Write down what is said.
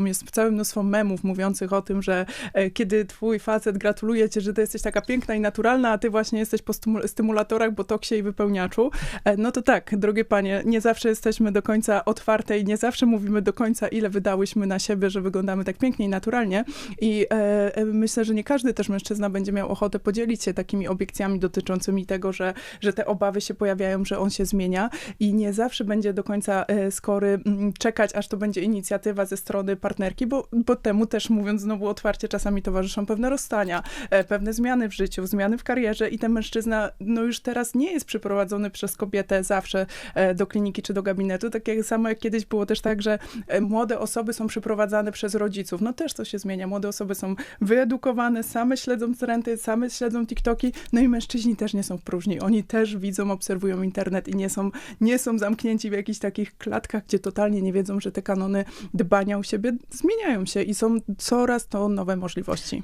jest całe mnóstwo memów mówiących o tym, że e, kiedy twój facet gratuluje cię, że ty jesteś taka piękna i naturalna, a ty właśnie jesteś po stymu- stymulatorach, botoksie i wypełniaczu, e, no to tak, drogie panie, nie zawsze jesteśmy do końca otwarte i nie zawsze mówimy do końca, ile wydałyśmy na siebie, że wyglądamy tak pięknie i naturalnie. I e, e, myślę, że nie każdy też mężczyzna będzie miał ochotę podzielić się takimi obiekcjami dotyczącymi tego, że, że te obawy się pojawiają, że on się zmienia. I nie zawsze będzie do końca skory mm, czekać, aż to będzie inicjatywa ze strony partnerki, bo, bo temu też mówiąc znowu otwarcie, czasami towarzyszą pewne rozstania, e, pewne zmiany w życiu, zmiany w karierze i ten mężczyzna no już teraz nie jest przyprowadzony przez kobietę zawsze e, do kliniki czy do gabinetu, tak jak samo jak kiedyś było też tak, że e, młode osoby są przyprowadzane przez rodziców. No też to się zmienia. Młode osoby są wyedukowane, same śledzą trendy, same śledzą TikToki, no i mężczyźni też nie są w próżni. Oni też widzą, obserwują internet i nie są, nie są zamknięci w jakichś takich klatkach, gdzie totalnie nie wiedzą, że te kanony dbania o siebie zmieniają się i są coraz to nowe możliwości.